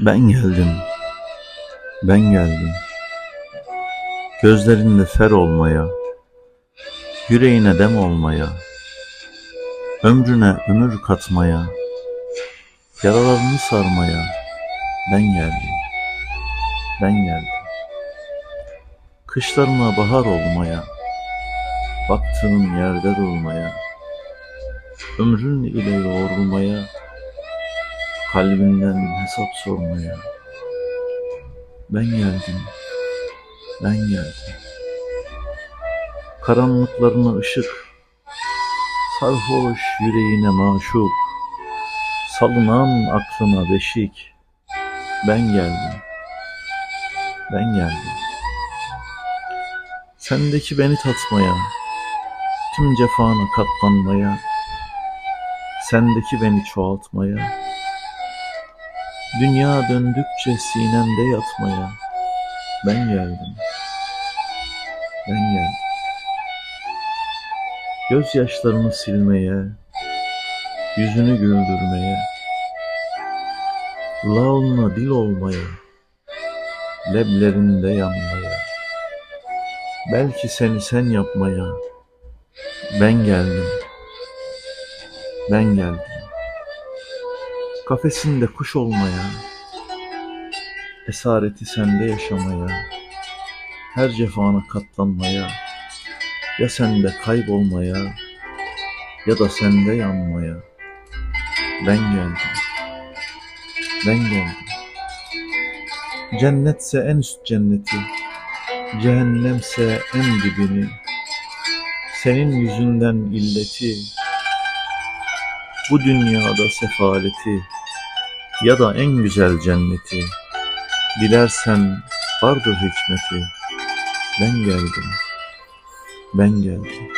Ben geldim. Ben geldim. Gözlerinde fer olmaya, yüreğine dem olmaya, ömrüne ömür katmaya, yaralarını sarmaya ben geldim. Ben geldim. Kışlarına bahar olmaya, baktığın yerde durmaya, ömrün ile yoğrulmaya, kalbinden hesap sormaya. Ben geldim, ben geldim. Karanlıklarına ışık, sarhoş yüreğine maşuk, salınan aklına beşik. Ben geldim, ben geldim. Sendeki beni tatmaya, tüm cefana katlanmaya, sendeki beni çoğaltmaya, dünya döndükçe sinemde yatmaya, ben geldim, ben geldim. Gözyaşlarını silmeye, yüzünü güldürmeye, launla dil olmaya, leblerinde yanmaya, belki seni sen yapmaya, ben geldim, ben geldim. Kafesinde kuş olmaya, esareti sende yaşamaya, her cefana katlanmaya, ya sende kaybolmaya, ya da sende yanmaya, ben geldim, ben geldim. Cennetse en üst cenneti, cehennemse en dibini, senin yüzünden illeti, bu dünyada sefaleti ya da en güzel cenneti. Dilersen vardır hikmeti. Ben geldim. Ben geldim